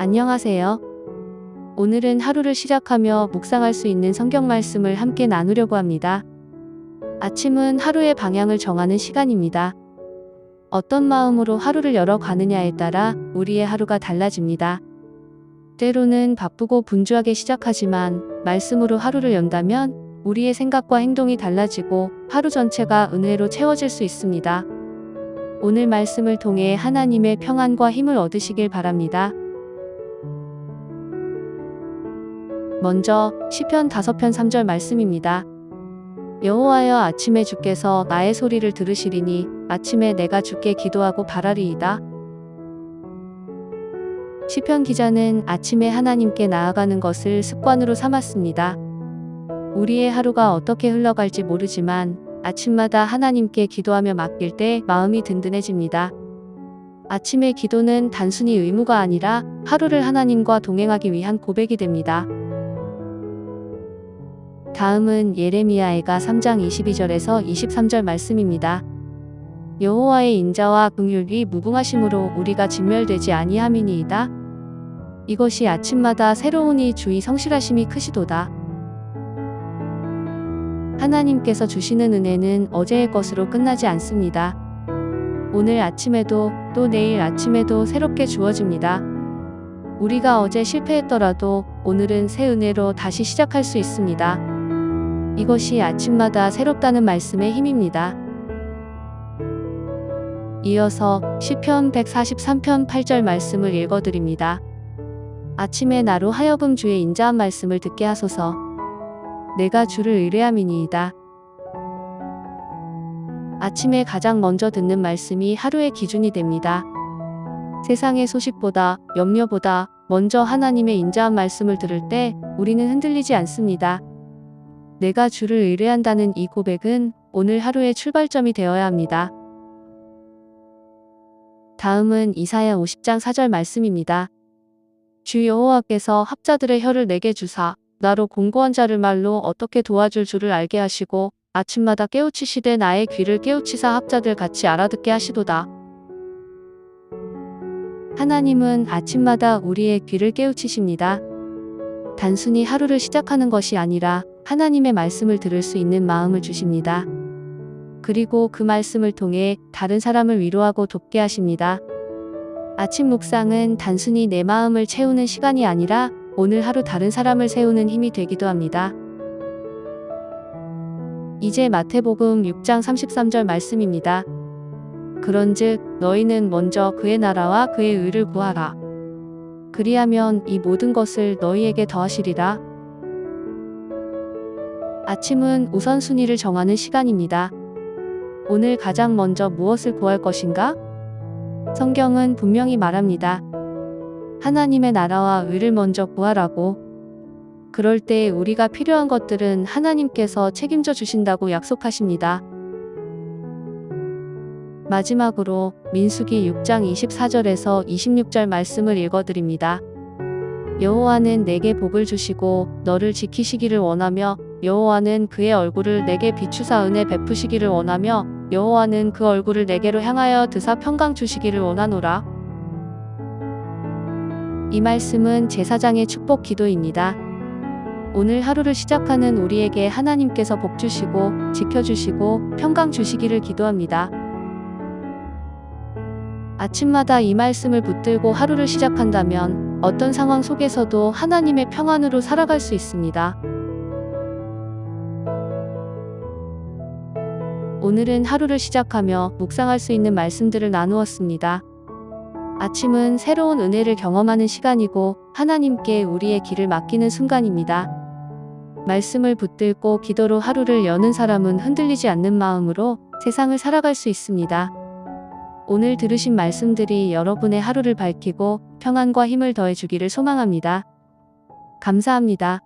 안녕하세요. 오늘은 하루를 시작하며 묵상할 수 있는 성경 말씀을 함께 나누려고 합니다. 아침은 하루의 방향을 정하는 시간입니다. 어떤 마음으로 하루를 열어가느냐에 따라 우리의 하루가 달라집니다. 때로는 바쁘고 분주하게 시작하지만 말씀으로 하루를 연다면 우리의 생각과 행동이 달라지고 하루 전체가 은혜로 채워질 수 있습니다. 오늘 말씀을 통해 하나님의 평안과 힘을 얻으시길 바랍니다. 먼저 시편 5편 3절 말씀입니다. 여호와여 아침에 주께서 나의 소리를 들으시리니 아침에 내가 주께 기도하고 바라리이다. 시편 기자는 아침에 하나님께 나아가는 것을 습관으로 삼았습니다. 우리의 하루가 어떻게 흘러갈지 모르지만 아침마다 하나님께 기도하며 맡길 때 마음이 든든해집니다. 아침의 기도는 단순히 의무가 아니라 하루를 하나님과 동행하기 위한 고백이 됩니다. 다음은 예레미야애가 3장 22절에서 23절 말씀입니다. 여호와의 인자와 긍휼이 무궁하심으로 우리가 진멸되지 아니함이니이다. 이것이 아침마다 새로우니 주의 성실하심이 크시도다. 하나님께서 주시는 은혜는 어제의 것으로 끝나지 않습니다. 오늘 아침에도 또 내일 아침에도 새롭게 주어집니다. 우리가 어제 실패했더라도 오늘은 새 은혜로 다시 시작할 수 있습니다. 이것이 아침마다 새롭다는 말씀의 힘입니다. 이어서 시편 143편 8절 말씀을 읽어드립니다. 아침에 나로 하여금 주의 인자한 말씀을 듣게 하소서. 내가 주를 의뢰함이니이다. 아침에 가장 먼저 듣는 말씀이 하루의 기준이 됩니다. 세상의 소식보다 염려보다 먼저 하나님의 인자한 말씀을 들을 때 우리는 흔들리지 않습니다. 내가 주를 의뢰한다는 이 고백은 오늘 하루의 출발점이 되어야 합니다. 다음은 이사야 50장 4절 말씀입니다. 주 여호와께서 합자들의 혀를 내게 주사 나로 공고한 자를 말로 어떻게 도와줄 줄을 알게 하시고 아침마다 깨우치시되 나의 귀를 깨우치사 합자들 같이 알아듣게 하시도다. 하나님은 아침마다 우리의 귀를 깨우치십니다. 단순히 하루를 시작하는 것이 아니라 하나님의 말씀을 들을 수 있는 마음을 주십니다. 그리고 그 말씀을 통해 다른 사람을 위로하고 돕게 하십니다. 아침 묵상은 단순히 내 마음을 채우는 시간이 아니라 오늘 하루 다른 사람을 세우는 힘이 되기도 합니다. 이제 마태복음 6장 33절 말씀입니다. 그런즉 너희는 먼저 그의 나라와 그의 의를 구하라. 그리하면 이 모든 것을 너희에게 더하시리라. 아침은 우선순위를 정하는 시간입니다. 오늘 가장 먼저 무엇을 구할 것인가? 성경은 분명히 말합니다. 하나님의 나라와 의를 먼저 구하라고. 그럴 때 우리가 필요한 것들은 하나님께서 책임져 주신다고 약속하십니다. 마지막으로 민수기 6장 24절에서 26절 말씀을 읽어드립니다. 여호와는 내게 복을 주시고 너를 지키시기를 원하며 여호와는 그의 얼굴을 내게 비추사 은혜 베푸시기를 원하며 여호와는 그 얼굴을 내게로 향하여 드사 평강 주시기를 원하노라. 이 말씀은 제사장의 축복 기도입니다. 오늘 하루를 시작하는 우리에게 하나님께서 복 주시고 지켜주시고 평강 주시기를 기도합니다. 아침마다 이 말씀을 붙들고 하루를 시작한다면 어떤 상황 속에서도 하나님의 평안으로 살아갈 수 있습니다. 오늘은 하루를 시작하며 묵상할 수 있는 말씀들을 나누었습니다. 아침은 새로운 은혜를 경험하는 시간이고 하나님께 우리의 길을 맡기는 순간입니다. 말씀을 붙들고 기도로 하루를 여는 사람은 흔들리지 않는 마음으로 세상을 살아갈 수 있습니다. 오늘 들으신 말씀들이 여러분의 하루를 밝히고 평안과 힘을 더해 주기를 소망합니다. 감사합니다.